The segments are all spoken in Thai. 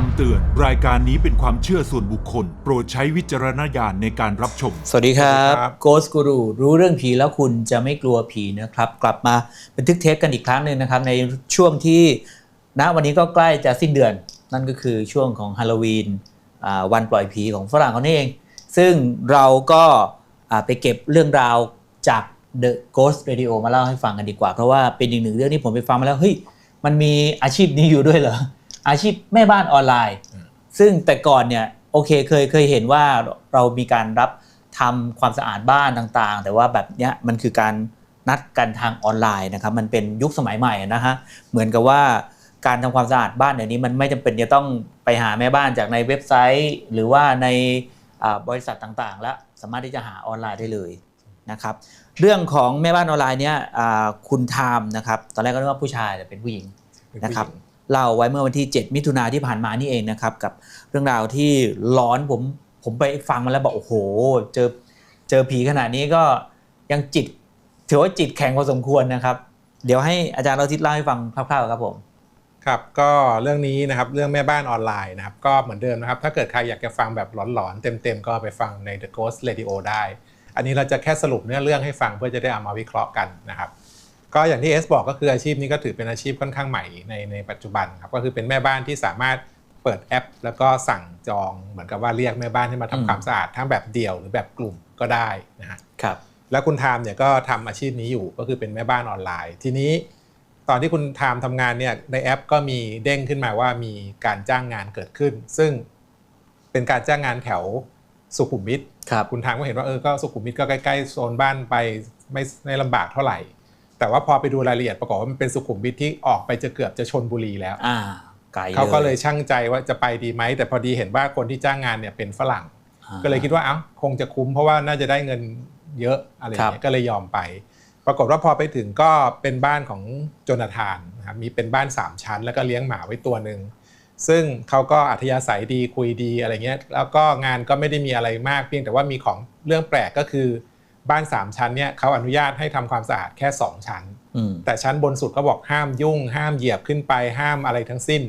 คำเตือน รายการนี้เป็นความเชื่อส่วนบุคคล โปรดใช้วิจารณญาณในการรับชม สวัสดีครับสวัสดีครับ Ghost Guru รู้เรื่องผีแล้วคุณจะไม่กลัวผีนะครับ กลับมาบันทึกเทปกันอีกครั้งหนึ่งนะครับ ในช่วงที่ณวันนี้ก็ใกล้จะสิ้นเดือน นั่นก็คือช่วงของฮาโลวีนอ่าวันปล่อยผีของฝรั่งเขานี่เอง ซึ่งเราก็อ่าไปเก็บเรื่องราวจาก The Ghost Radio มาเล่าให้ฟังกันดีกว่า เพราะว่าเป็นอีกหนึ่งเรื่องที่ผมไปฟังมาแล้วเฮ้ยมันมีอาชีพนี้อยู่ด้วยเหรอ อาชีพแม่บ้านออนไลน์ ซึ่งแต่ก่อนเนี่ยโอเคเคยเคยเห็นว่าเรามีการรับทำความสะอาดบ้านต่างๆ แต่ว่าแบบเนี้ยมันคือการนัดกันทางออนไลน์นะครับมันเป็นยุคสมัยใหม่นะฮะเหมือนกับว่าการทำความสะอาดบ้านเดี๋ยวนี้มันไม่จำเป็นจะต้องไปหาแม่บ้านจากในเว็บไซต์ หรือว่าในอ่าบริษัทต่างๆ แล้วสามารถที่จะหาออนไลน์ได้เลยนะครับเรื่องของแม่บ้านออนไลน์เนี่ยอ่าคุณไทม์นะครับตอนแรกก็นึกว่าผู้ชายแต่เป็นผู้หญิงนะครับ เล่าไว้เมื่อวันที่ 7 มิถุนาที่ผ่านมานี่เองนะครับ กับเรื่องราวที่ร้อนผมผมไปฟังมาแล้วบอกโอ้โห เจอเจอผีขนาดนี้ก็ยังจิต ถือว่าจิตแข็งพอสมควรนะครับ เดี๋ยวให้อาจารย์เราทิศเล่าให้ฟังคร่าวๆครับผมครับก็เรื่องนี้นะครับเรื่องแม่บ้านออนไลน์นะครับก็เหมือนเดิมนะครับ ถ้าเกิดใครอยากจะฟังแบบหลอนๆ เต็มๆ ก็ไปฟังใน The Ghost Radio ได้ อันนี้เราจะแค่สรุปเนื้อเรื่องให้ฟังเพื่อจะได้เอามาวิเคราะห์กันนะครับ ก็อย่างที่เอสบอกก็คืออาชีพนี้ก็ถือเป็นอาชีพค่อนข้างใหม่ในในปัจจุบันครับก็คือเป็นแม่บ้านที่สามารถเปิดแอป แล้วก็สั่งจองเหมือนกับว่าเรียกแม่บ้านให้มาทำอืมความสะอาดทั้งแบบเดี่ยวหรือแบบกลุ่มก็ได้นะฮะครับแล้วคุณไทม์เนี่ยก็ทำอาชีพนี้อยู่ก็คือเป็นแม่บ้านออนไลน์ ทีนี้ตอนที่คุณไทม์ทำงานเนี่ยในแอปก็มีเด้งขึ้นมาว่ามีการจ้างงานเกิดขึ้น ซึ่งเป็นการจ้างงานแถวสุขุมวิทครับคุณไทม์ก็เห็นว่าเออก็สุขุมวิทก็ใกล้ๆโซนบ้านไปไม่ไม่ลำบากเท่าไหร่ แต่ว่าพอไปดูรายละเอียดปรากฏว่ามันเป็นสุขุมวิทที่ออกไปจะเกือบจะชนบุรีแล้วอ่าไกลเขาก็เลยช่างใจว่าจะไปดีไหมแต่พอดีเห็นว่าคนที่จ้างงานเนี่ยเป็นฝรั่งอ่าก็เลยคิดว่าเอ้าคงจะคุ้มเพราะว่าน่าจะได้เงินเยอะอะไรอย่างเงี้ครัยบก็เลยยอมไป ปรากฏว่าพอไปถึงก็เป็นบ้านของโจนาธานนะครับมีเป็นบ้าน 3 ชั้น แล้วก็เลี้ยงหมาไว้ตัวหนึ่งซึ่งเขาก็อัธยาศัยดีคุยดีอะไรเงี้ยแล้วก็งานก็ไม่ได้มีอะไรมากเพียงแต่ว่ามีของเรื่องแปลกก็คือ บ้าน 3 ชั้นเนี่ยเขาอนุญาตให้ทำความสะอาดแค่ 2 ชั้นอืมแต่ชั้นบนสุดก็บอกห้ามยุ่ง ห้ามเหยียบขึ้นไปห้ามอะไรทั้งสิ้น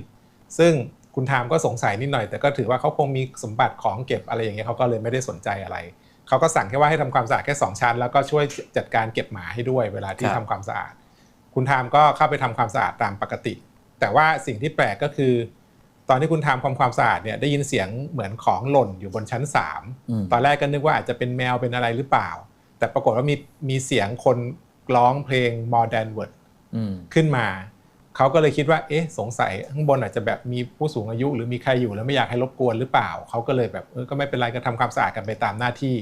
ซึ่งคุณทามก็สงสัยนิดหน่อย แต่ก็ถือว่าเขาคงมีสมบัติของเก็บอะไรอย่างเงี้ยเขาก็เลยไม่ได้สนใจอะไรเขาก็สั่งแค่ว่าให้ทำความสะอาดแค่สองชั้น แล้วก็ช่วยจัดการเก็บหมาให้ด้วยเวลาที่ครับทำความสะอาด คุณทามก็เข้าไปทำความสะอาดตามปกติ แต่ว่าสิ่งที่แปลกก็คือตอนที่คุณทำความความสะอาดเนี่ยได้ยินเสียงเหมือนของหล่นอยู่บนชั้นสามอืมตอนแรกก็นึกว่าอาจจะเป็นแมวเป็นอะไรหรือเปล่า แต่ปรากฏว่ามีมีเสียงคนร้องเพลง Modern Word อืมขึ้นมา เขาก็เลยคิดว่า เอ๊ะ สงสัยข้างบนอาจจะแบบมีผู้สูงอายุ หรือมีใครอยู่แล้วไม่อยากให้รบกวนหรือเปล่า เขาก็เลยแบบเออก็ไม่เป็นไรก็ทำความสะอาดกันไปตามหน้าที่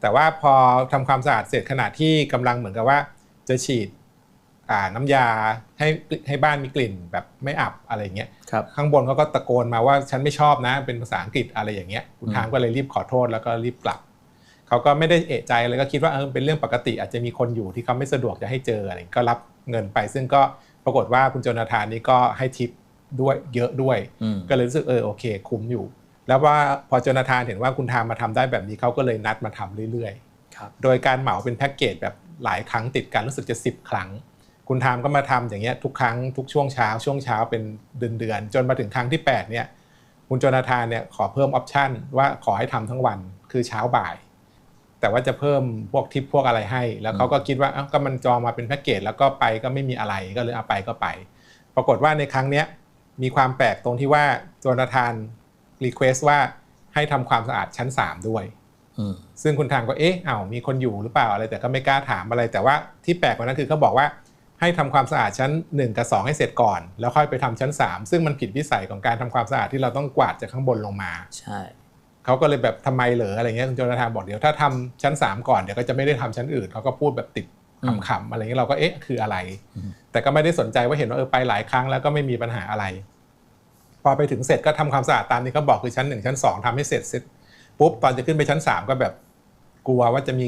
แต่ว่าพอทำความสะอาดเสร็จขณะที่กำลังเหมือนกับว่า จะฉีดอ่าน้ำยาให้ให้บ้านมีกลิ่นแบบไม่อับอะไรอย่างเงี้ยครับข้างบนเขาก็ตะโกนมาว่าฉันไม่ชอบนะ เป็นภาษาอังกฤษอะไรอย่างเงี้ยคุณอืมทามก็เลยรีบขอโทษแล้วก็รีบกลับ เขาก็ไม่ได้เอะใจเลยก็คิดว่าเออเป็นเรื่องปกติ อาจจะมีคนอยู่ที่เขาไม่สะดวกจะให้เจออะไรก็รับเงินไป ซึ่งก็ปรากฏว่าคุณโจนาธานนี่ก็ให้ทิปด้วยเยอะด้วย ก็เลยรู้สึกเออโอเค คุ้มอยู่ แล้วว่าพอโจนาธานเห็นว่าคุณทามมาทำได้แบบนี้เขาก็เลยนัดมาทำเรื่อยๆครับโดยการเหมาเป็นแพ็กเกจแบบหลายครั้งติดกันรู้สึกจะ 10 ครั้ง คุณทามก็มาทำอย่างเงี้ยทุกครั้งทุกช่วงเช้าช่วงเช้าเป็นเดือนเดือนๆจนมาถึงครั้งที่ 8 เนี่ยคุณโจนาธานเนี่ยขอเพิ่มออปชันว่าขอให้ทำทั้งวันคือเช้าบ่าย แต่ว่าจะเพิ่มพวกทิปพวกอะไรให้ แล้วเขาก็คิดว่าเอ้าก็มันจองมาเป็นแพ็กเกจแล้วก็ไปก็ไม่มีอะไรก็เลยเอาไปก็ไป ปรากฏว่าในครั้งเนี้ยมีความแปลกตรงที่ว่าโจนาธานรีเควสว่าให้ทำความสะอาดชั้น 3 ด้วยอืมซึ่งคุณทางก็เอ๊ะอ้าวมีคนอยู่หรือเปล่าอะไรแต่ก็ไม่กล้าถามอะไร แต่ว่าที่แปลกกว่านั้นคือเขาบอกว่าให้ทำความสะอาดชั้น 1 กับ 2 ให้เสร็จก่อน แล้วค่อยไปทำชั้น 3 ซึ่งมันผิดวิสัยของการทำความสะอาดที่เราต้องกวาดจากข้างบนลงมา ใช่ เขาก็เลยแบบทำไมเหรออะไรเงี้ยคุณโจนาธานบอกเดี๋ยวถ้าทำชั้น 3 ก่อนเดี๋ยวก็จะไม่ได้ทำชั้นอื่นเขาก็พูดแบบติดขำๆอะไรเงี้ยเราก็เอ๊ะคืออะไร แต่ก็ไม่ได้สนใจว่าเห็นว่าเออไปหลายครั้งแล้วก็ไม่มีปัญหาอะไร พอไปถึงเสร็จก็ทำความสะอาดตามที่เขาบอกคือชั้นหนึ่งชั้นสองทำให้เสร็จเสร็จปุ๊บตอนจะขึ้นไปชั้นสามก็แบบกลัวว่าจะมี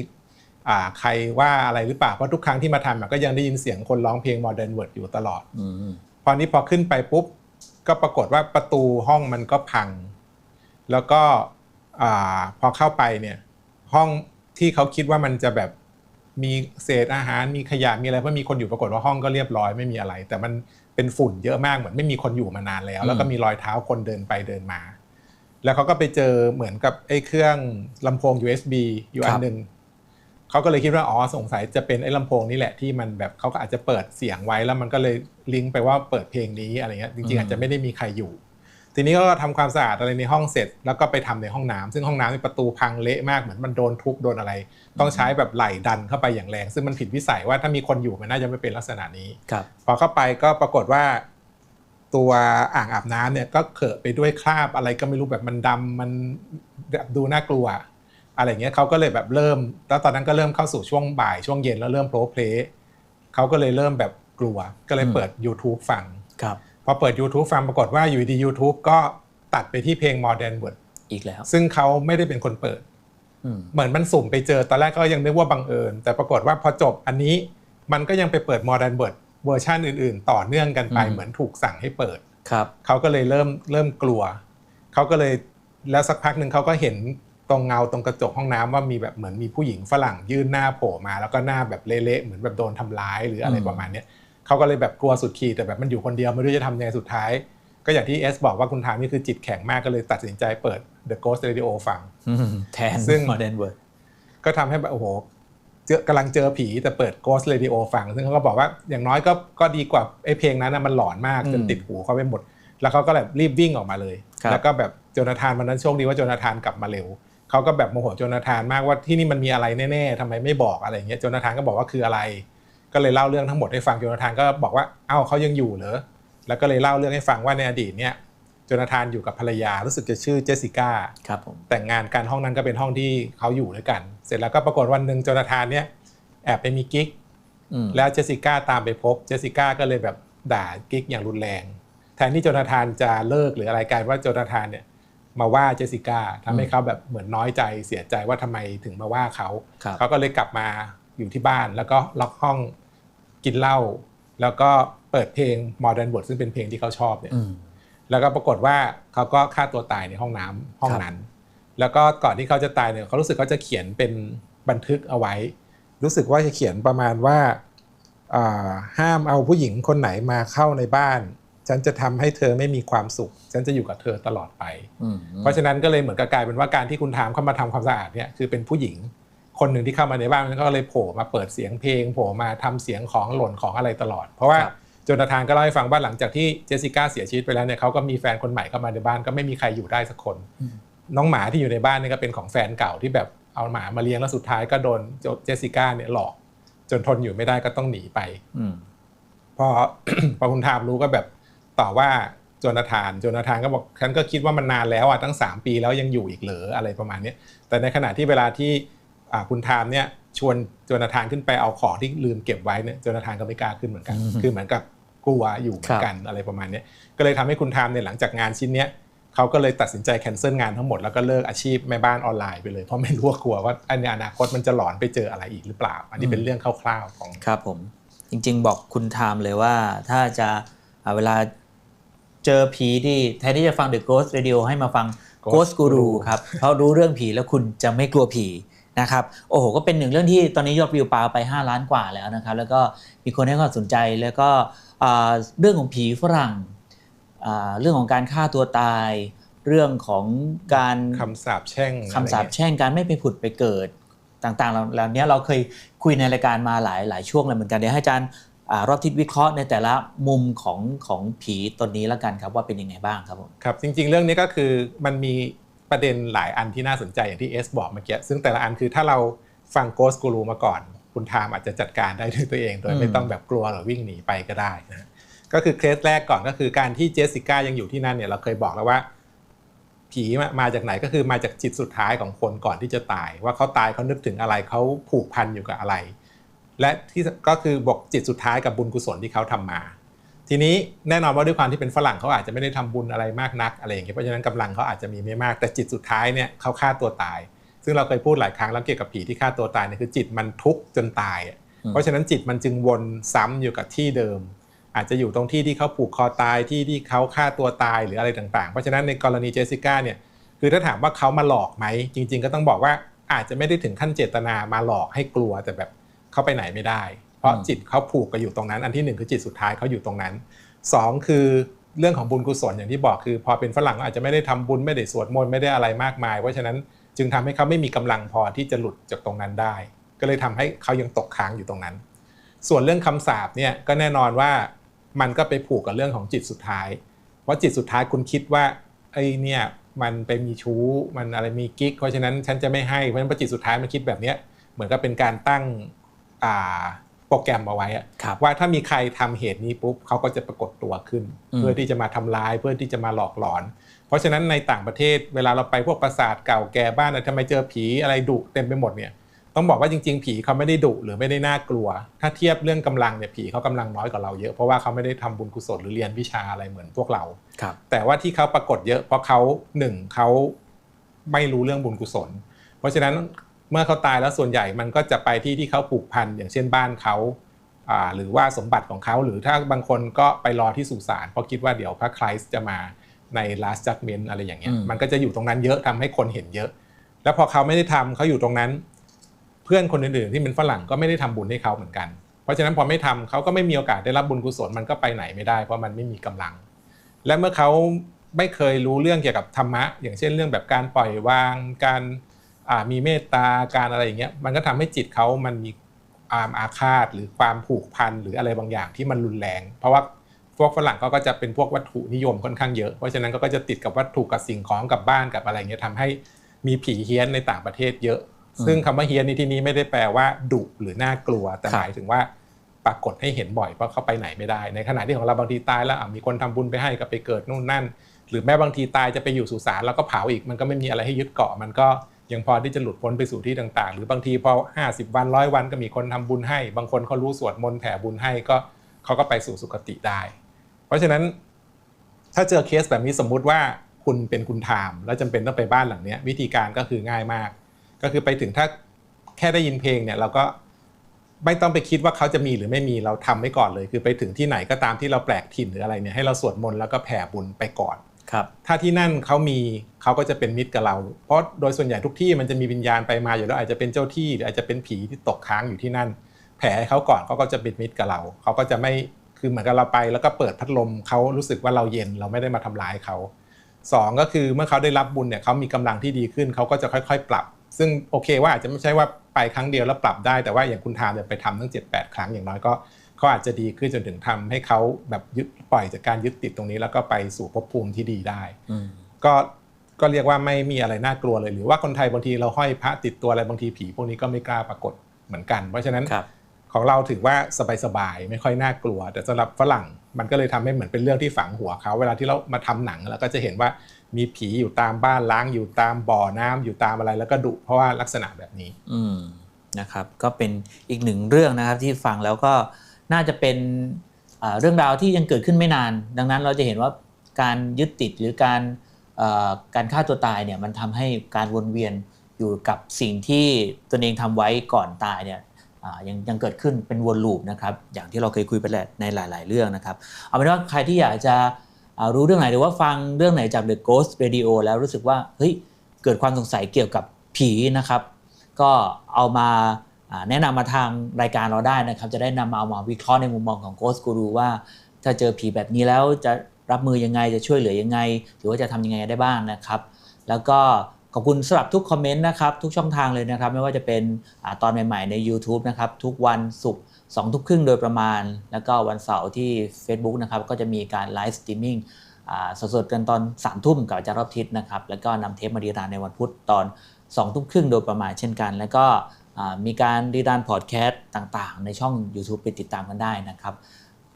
อ่าใครว่าอะไรหรือเปล่าเพราะทุกครั้งที่มาทำอะก็ยังได้ยินเสียงคนร้องเพลง Modern Word อยู่ตลอดอืมพอนี้พอขึ้นไปปุ๊บ ก็ปรากฏว่าประตูห้องมันก็พัง แล้วก็ อาพอเข้าไปเนี่ยห้องที่เขาคิดว่ามันจะแบบมีเศษอาหารมีขยะมีอะไรเพราะมีคนอยู่ปรากฏว่าห้องก็เรียบร้อยไม่มีอะไร แต่มันเเป็นฝุ่นเยอะมากเหมือนไม่มีคนอยู่มานานแล้วอืมแล้วก็มีรอยเท้าคนเดินไปเดินมา แล้วเขาก็ไปเจอเหมือนกับไอ้เครื่องลำโพง USB อยู่อันหนึ่งเขาก็เลยคิดว่าอ๋อสงสัยจะเป็นไอ้ลำโพงนี่แหละที่มันแบบเขาก็อาจจะเปิดเสียงไว้แล้วมันก็เลยลิงก์ไปว่าเปิดเพลงนี้อะไรเงี้ยจริงๆอาจจะไม่ได้มีใครอยู่ ทีนี้ก็ทำความสะอาดอะไรในห้องเสร็จ แล้วก็ไปทำในห้องน้ำซึ่งห้องน้ำมีประตูพังเละมากเหมือนมันโดนทุบโดนอะไร ต้องใช้แบบไหลดันเข้าไปอย่างแรง ซึ่งมันผิดวิสัยว่าถ้ามีคนอยู่มันน่าจะไม่เป็นลักษณะนี้ครับพอเข้าไปก็ปรากฏว่า ตัวอ่างอาบน้ำเนี่ยก็เขอะไปด้วยคราบอะไรก็ไม่รู้แบบมันดำมันแบบดูน่ากลัว อะไรเงี้ยเขาก็เลยแบบเริ่ม แล้วตอนนั้นก็เริ่มเข้าสู่ช่วงบ่ายช่วงเย็นแล้วเริ่มโพลเพลเขาก็เลยเริ่มแบบกลัว ก็เลยเปิด YouTube ฟังครับ พอเปิด YouTube ฟังปรากฏว่าอยู่ดี YouTube ก็ตัดไปที่เพลง Modern Word อีกแล้ว ซึ่งเขาไม่ได้เป็นคนเปิดอืมเหมือนมันสุ่มไปเจอตอนแรกก็ยังนึกว่าบังเอิญ แต่ปรากฏว่าพอจบอันนี้มันก็ยังไปเปิด Modern Word เวอร์ชันอื่น ๆ ต่อเนื่องกันไปอืมเหมือนถูกสั่งให้เปิดครับเขาก็เลยเริ่มเริ่มกลัว เขาก็เลยแล้วสักพักหนึ่งเขาก็เห็นตรงเงาตรงกระจกห้องน้ำว่ามีแบบเหมือนมีผู้หญิงฝรั่งยื่นหน้าโผล่มา แล้วก็หน้าแบบเละๆเหมือนแบบโดนทำร้ายหรืออะไรอืมประมาณเนี้ย เขาก็เลยแบบกลัวสุดขีดแต่แบบมันอยู่คนเดียวไม่รู้จะทำยังไงสุดท้าย ก็อย่างที่เอสบอกว่าคุณทามนี่คือจิตแข็งมากก็เลยตัดสินใจเปิด The Ghost Radio ฟังอืมแทนซึ่ง Modern Word ก็ทำให้แบบโอ้โหเจอกำลังเจอผีแต่เปิด Ghost Radio ฟัง ซึ่งเขาก็บอกว่าอย่างน้อยก็ก็ดีกว่าไอ้เพลงนั้นนะมันหลอนมากจนอืมติดหูเขาไปหมด แล้วเขาก็แบบรีบวิ่งออกมาเลย ครับ แล้วก็แบบโจนาธานวันนั้นโชคดีว่าโจนาธานกลับมาเร็วเขาก็แบบโมโหโจนาธานมากว่าที่นี่มันมีอะไรแน่ๆทำไมไม่บอกอะไรอย่างเงี้ยโจนาธานก็บอกว่าคืออะไร ก็เลยเล่าเรื่องทั้งหมดให้ฟังโจนาธานก็บอกว่าเอ้าเขายังอยู่เหรอแล้วก็เลยเล่าเรื่องให้ฟังว่าในอดีตเนี่ยโจนาธานอยู่กับภรรยารู้สึกจะชื่อเจสสิก้าครับผมแต่งงานกันห้องนั้นก็เป็นห้องที่เขาอยู่ด้วยกัน เสร็จแล้วก็ปรากฏวันหนึ่งโจนาธานเนี่ยแอบไปมีกิ๊กอืมแล้วเจสสิก้าตามไปพบเจสสิก้าก็เลยแบบด่ากิ๊กอย่างรุนแรง แทนที่โจนาธานจะเลิกหรืออะไรกลายเป็นว่าโจนาธานเนี่ยมาว่าเจสสิก้าทำให้เขาแบบเหมือนน้อยใจเสียใจว่าทำไมถึงมาว่าเขาครับเขาก็เลยกลับมา อยู่ที่บ้าน แล้วก็ล็อกห้องกินเหล้าแล้วก็เปิดเพลง Modern World ซึ่งเป็นเพลงที่เขาชอบเนี่ยอืมแล้วก็ปรากฏว่าเขาก็ฆ่าตัวตายในห้องน้ำห้องนั้น แล้วก็ก่อนที่เขาจะตายเนี่ยเขารู้สึกเขาจะเขียนเป็นบันทึกเอาไว้ รู้สึกว่าจะเขียนประมาณว่าอ่าห้ามเอาผู้หญิงคนไหนมาเข้าในบ้าน ฉันจะทำให้เธอไม่มีความสุข ฉันจะอยู่กับเธอตลอดไปอืมเพราะฉะนั้นก็เลยเหมือนกับกลายเป็นว่าการที่คุณถามเข้ามาทำความสะอาดเนี่ยคือเป็นผู้หญิง คนหนึ่งที่เข้ามาในบ้านมันก็เลยโผล่มาเปิดเสียงเพลงโผล่มาทำเสียงของหล่นของอะไรตลอด เพราะว่าครับโจนาธานก็เล่าให้ฟังว่าหลังจากที่เจสสิก้าเสียชีวิตไปแล้วเนี่ยเขาก็มีแฟนคนใหม่เข้ามาในบ้านก็ไม่มีใครอยู่ได้สักคน น้องหมาที่อยู่ในบ้านเนี่ยก็เป็นของแฟนเก่าที่แบบเอาหมามาเลี้ยงแล้วสุดท้ายก็โดนเจสสิก้าเนี่ยหลอก จนทนอยู่ไม่ได้ก็ต้องหนีไปอืมพอพอคุณทามรู้ก็แบบต่อว่าโจนาธานโจนาธานก็บอกฉันก็คิดว่ามันนานแล้วอะตั้ง 3 ปีแล้วยังอยู่อีกเหรออะไรประมาณเนี้ยแต่ในขณะที่เวลาที่อ่า คุณทามเนี่ยชวนโจนาธานขึ้นไปเอาของที่ลืมเก็บไว้เนี่ยโจนาธานก็ไม่กล้าขึ้นเหมือนกันอืมคือเหมือนกับกลัวอยู่เหมือนกันอะไรประมาณเนี้ยก็เลยทำให้คุณทามเนี่ยหลังจากงานชิ้นเนี้ยเขาก็เลยตัดสินใจแคนเซิลงานทั้งหมดแล้วก็เลิกอาชีพแม่บ้านออนไลน์ไปเลย เพราะไม่รู้ว่ากลัวว่าอันในอนาคตมันจะหลอนไปเจออะไรอีกหรือเปล่า อันนี้เป็นเรื่องคร่าวๆของครับผมจริง ๆ บอกคุณไทม์เลยว่าถ้าจะอ่าเวลาเจอผีที่แทนที่จะฟัง The Ghost Radio ให้มาฟัง Ghost Ghost Guru Guru ครับเพราะรู้เรื่องผีแล้วคุณจะไม่กลัวผี นะครับโอ้โหก็เป็นหนึ่งเรื่องที่ตอนนี้ยอดวิวปาไป 5 ล้านกว่าแล้วนะครับแล้วก็มีคนให้ความสนใจแล้วก็อ่าเรื่องของผีฝรั่งอ่าเรื่องของการฆ่าตัวตาย เรื่องของการคำสาปแช่งคำสาปอะไรเงี้ยแช่งการไม่ไปผุดไปเกิดต่างๆเหล่าเหล่านี้เราเคยคุยในรายการมาหลายหลายช่วงเลยเหมือนกันเดี๋ยวให้อาจารย์อ่ารอบทิศวิเคราะห์ในแต่ละมุมของของผีตนนี้แล้วกันครับว่าเป็นยังไงบ้างครับผมครับจริงๆ เรื่องนี้ก็คือมันมี ประเด็นหลายอันที่น่าสนใจอย่างที่เอสบอกเมื่อกี้ซึ่งแต่ละอันคือถ้าเราฟังโกสกูรูมาก่อน คุณทามอาจจะจัดการได้ด้วยตัวเอง โดยไม่ต้องแบบกลัวหรือวิ่งหนีไปก็ได้นะก็คือเคสแรกก่อนก็คือการที่เจสสิก้ายังอยู่ที่นั่นเนี่ยเราเคยบอกแล้วว่า ผีมามาจากไหนก็คือมาจากจิตสุดท้ายของคนก่อนที่จะตาย ว่าเขาตายเขานึกถึงอะไรเขาผูกพันอยู่กับอะไร และที่ก็คือบอกจิตสุดท้ายกับบุญกุศลที่เขาทำมา ทีนี้แน่นอนว่าด้วยความที่เป็นฝรั่งเขาอาจจะไม่ได้ทำบุญอะไรมากนักอะไรอย่างเงี้ยเพราะฉะนั้นกำลังเขาอาจจะมีไม่มากแต่จิตสุดท้ายเนี่ยเขาฆ่าตัวตาย ซึ่งเราเคยพูดหลายครั้งแล้วเกี่ยวกับผีที่ฆ่าตัวตายเนี่ยคือจิตมันทุกข์จนตายอะอืมเพราะฉะนั้นจิตมันจึงวนซ้ำอยู่กับที่เดิม อาจจะอยู่ตรงที่ที่เขาผูกคอตายที่ที่เขาฆ่าตัวตายหรืออะไรต่างๆ เพราะฉะนั้นในกรณีเจสสิก้าเนี่ยคือถ้าถามว่าเขามาหลอกไหมจริง ๆ ก็ต้องบอกว่าอาจจะไม่ได้ถึงขั้นเจตนามาหลอกให้กลัวแต่แบบเขาไปไหนไม่ได้ เพราะจิตเขาผูกกับอยู่ตรงนั้น อันที่หนึ่งคือจิตสุดท้ายเขาอยู่ตรงนั้นสองคือเรื่องของบุญกุศลอย่างที่บอกคือ พอเป็นฝรั่งอาจจะไม่ได้ทำบุญไม่ได้สวดมนต์ไม่ได้อะไรมากมาย เพราะฉะนั้นจึงทำให้เขาไม่มีกำลังพอที่จะหลุดจากตรงนั้นได้ ก็เลยทำให้เขายังตกค้างอยู่ตรงนั้น ส่วนเรื่องคำสาปเนี่ยก็แน่นอนว่ามันก็ไปผูกกับเรื่องของจิตสุดท้าย เพราะจิตสุดท้ายคุณคิดว่าไอ้เนี่ยมันไปมีชู้มันอะไรมีกิ๊ก เพราะฉะนั้นฉันจะไม่ให้เพราะฉะนั้นจิตสุดท้ายมันคิดแบบเนี้ยเหมือนกับเป็นการตั้งอ่า โปรแกรมเอาไว้อะครับว่าถ้ามีใครทำเหตุนี้ปุ๊บเขาก็จะปรากฏตัวขึ้นอืมเพื่อที่จะมาทำร้ายเพื่อที่จะมาหลอกหลอน เพราะฉะนั้นในต่างประเทศเวลาเราไปพวกปราสาทเก่าแก่บ้านอะทำไมเจอผีอะไรดุเต็มไปหมดเนี่ยต้องบอกว่าจริง ๆ ผีเขาไม่ได้ดุหรือไม่ได้น่ากลัว ถ้าเทียบเรื่องกำลังเนี่ยผีเขากำลังน้อยกว่าเราเยอะเพราะว่าเขาไม่ได้ทำบุญกุศลหรือเรียนวิชาอะไรเหมือนพวกเราครับแต่ว่าที่เขาปรากฏเยอะเพราะเขาหนึ่งเขาไม่รู้เรื่องบุญกุศล เพราะฉะนั้น เมื่อเขาตายแล้วส่วนใหญ่มันก็จะไปที่ที่เขาผูกพันอย่างเช่นบ้านเขาอ่าหรือว่าสมบัติของเขา หรือถ้าบางคนก็ไปรอที่สุสานเพราะคิดว่าเดี๋ยวพระคริสต์จะมาใน last judgment อะไรอย่างเงี้ยอืมมันก็จะอยู่ตรงนั้นเยอะทำให้คนเห็นเยอะ แล้วพอเขาไม่ได้ทำเขาอยู่ตรงนั้น เพื่อนคนอื่นๆที่เป็นฝรั่งก็ไม่ได้ทำบุญให้เขาเหมือนกัน เพราะฉะนั้นพอไม่ทำเขาก็ไม่มีโอกาสได้รับบุญกุศลมันก็ไปไหนไม่ได้ เพราะมันไม่มีกำลัง และเมื่อเขาไม่เคยรู้เรื่องเกี่ยวกับธรรมะ อย่างเช่นเรื่องแบบการปล่อยวางการอ่า มีเมตตาการอะไรอย่างเงี้ยมันก็ทำให้จิตเขามันมีความอาฆาตหรือความผูกพันหรืออะไรบางอย่างที่มันรุนแรง เพราะว่าพวกฝรั่งเขาก็จะเป็นพวกวัตถุนิยมค่อนข้างเยอะเพราะฉะนั้นเขาก็จะติดกับวัตถุกับสิ่งของกับบ้านกับอะไรเงี้ยทำให้มีผีเฮี้ยนในต่างประเทศเยอะอืมซึ่งคำว่าเฮี้ยนในที่นี้ไม่ได้แปลว่าดุหรือน่ากลัว แต่ครับหมายถึงว่าปรากฏให้เห็นบ่อยเพราะเขาไปไหนไม่ได้ ในขณะที่ของเราบางทีตายแล้วอะมีคนทำบุญไปให้ก็ไปเกิดนู่นนั่น หรือแม้บางทีตายจะไปอยู่สุสานแล้วก็เผาอีกมันก็ไม่มีอะไรให้ยึดเกาะมันก็ ยังพอที่จะหลุดพ้นไปสู่ที่ต่างๆ หรือบางทีพอ 50 วันร้อยวันก็มีคนทำบุญให้ บางคนเขารู้สวดมนต์แผ่บุญให้ก็เขาก็ไปสู่สุคติได้ เพราะฉะนั้นถ้าเจอเคสแบบนี้สมมุติว่าคุณเป็นคุณทามแล้วจำเป็นต้องไปบ้านหลังนี้วิธีการก็คือง่ายมาก ก็คือไปถึงถ้าแค่ได้ยินเพลงเนี่ยเราก็ไม่ต้องไปคิดว่าเขาจะมีหรือไม่มีเราทำไว้ก่อนเลย คือไปถึงที่ไหนก็ตามที่เราแปลกถิ่นหรืออะไรเนี่ยให้เราสวดมนต์แล้วก็แผ่บุญไปก่อน ครับถ้าที่นั่นเขามีเขาก็จะเป็นมิตรกับเรา เพราะโดยส่วนใหญ่ทุกที่มันจะมีวิญญาณไปมาอยู่แล้วอาจจะเป็นเจ้าที่หรืออาจจะเป็นผีที่ตกค้างอยู่ที่นั่น แผ่ให้เขาก่อนเขาก็จะเป็นมิตรกับเราเขาก็จะไม่คือเหมือนกับเราไปแล้วก็เปิดพัดลมเขารู้สึกว่าเราเย็นเราไม่ได้มาทำร้ายเขาสองก็คือเมื่อเขาได้รับบุญเนี่ยเขามีกำลังที่ดีขึ้นเขาก็จะค่อยๆ ปรับ ซึ่งโอเคว่าอาจจะไม่ใช่ว่าไปครั้งเดียวแล้วปรับได้แต่ว่าอย่างคุณทามเนี่ยไปทำตั้ง 7-8 ครั้งอย่างน้อยก็ เขาอาจจะดีขึ้นจนถึงทำให้เขาแบบยึดปล่อยจากการยึดติดตรงนี้ แล้วก็ไปสู่ภพภูมิที่ดีได้อืมก็ก็เรียกว่าไม่มีอะไรน่ากลัวเลย หรือว่าคนไทยบางทีเราห้อยพระติดตัวอะไรบางทีผีพวกนี้ก็ไม่กล้าปรากฏเหมือนกัน เพราะฉะนั้นครับของเราถือว่าสบายๆไม่ค่อยน่ากลัว แต่สำหรับฝรั่งมันก็เลยทำให้เหมือนเป็นเรื่องที่ฝังหัวเขาเวลาที่เรามาทำหนังแล้วก็จะเห็นว่ามีผีอยู่ตามบ้านล้างอยู่ตามบ่อน้ำอยู่ตามอะไรแล้วก็ดุเพราะว่าลักษณะแบบนี้ อืมนะครับ ก็เป็นอีกหนึ่งเรื่องนะครับที่ฟังแล้วก็ น่าจะเป็นเรื่องราวที่ยังเกิดขึ้นไม่นาน ดังนั้นเราจะเห็นว่าการยึดติดหรือการการฆ่าตัวตายเนี่ยมันทำให้การวนเวียนอยู่กับสิ่งที่ตนเองทำไว้ก่อนตายเนี่ยยังยังเกิดขึ้นเป็นวนลูปนะครับอย่างที่เราเคยคุยไปแล้วในหลาย ๆ เรื่องนะครับ เอาเป็นว่าใครที่อยากจะรู้เรื่องไหนหรือว่าฟังเรื่องไหนจาก The Ghost Radio แล้วรู้สึกว่าเฮ้ยเกิดความสงสัยเกี่ยวกับผีนะครับ ก็เอามา แนะนำมาทางรายการเราได้นะครับ จะได้นำมาเอามาวิเคราะห์ในมุมมองของ Ghost Guru ว่า ถ้าเจอผีแบบนี้แล้วจะรับมือยังไงจะช่วยเหลือยังไง หรือว่าจะทำยังไงได้บ้างนะครับ แล้วก็ขอบคุณสำหรับทุกคอมเมนต์นะครับ ทุกช่องทางเลยนะครับ ไม่ว่าจะเป็นอตอนใหม่ ๆ ใน YouTube นะครับ ทุกวันศุกร์สองทุ่มครึ่งโดยประมาณ แล้วก็วันเสาร์ที่ Facebook นะครับ ก็จะมีการไลฟ์สตรีมมิ่งสดๆกันตอน3ามทุ่มกับอาจารย์รอบทิศนะครับ แล้วก็นำเทปมาดีรานในวันพุธตอน2ทุ่มครึ่งโดยประมาณเช่นกัน แล้วก็ มีการดีดานพอดแคสต์ต่างๆ ในช่อง YouTube ไปติดตามกันได้นะครับ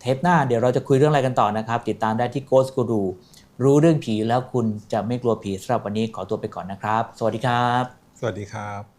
เทปหน้าเดี๋ยวเราจะคุยเรื่องอะไรกันต่อนะครับ ติดตามได้ที่ Ghost Guru รู้เรื่องผีแล้วคุณจะไม่กลัวผีสำหรับวันนี้ขอตัวไปก่อนนะครับ สวัสดีครับ สวัสดีครับ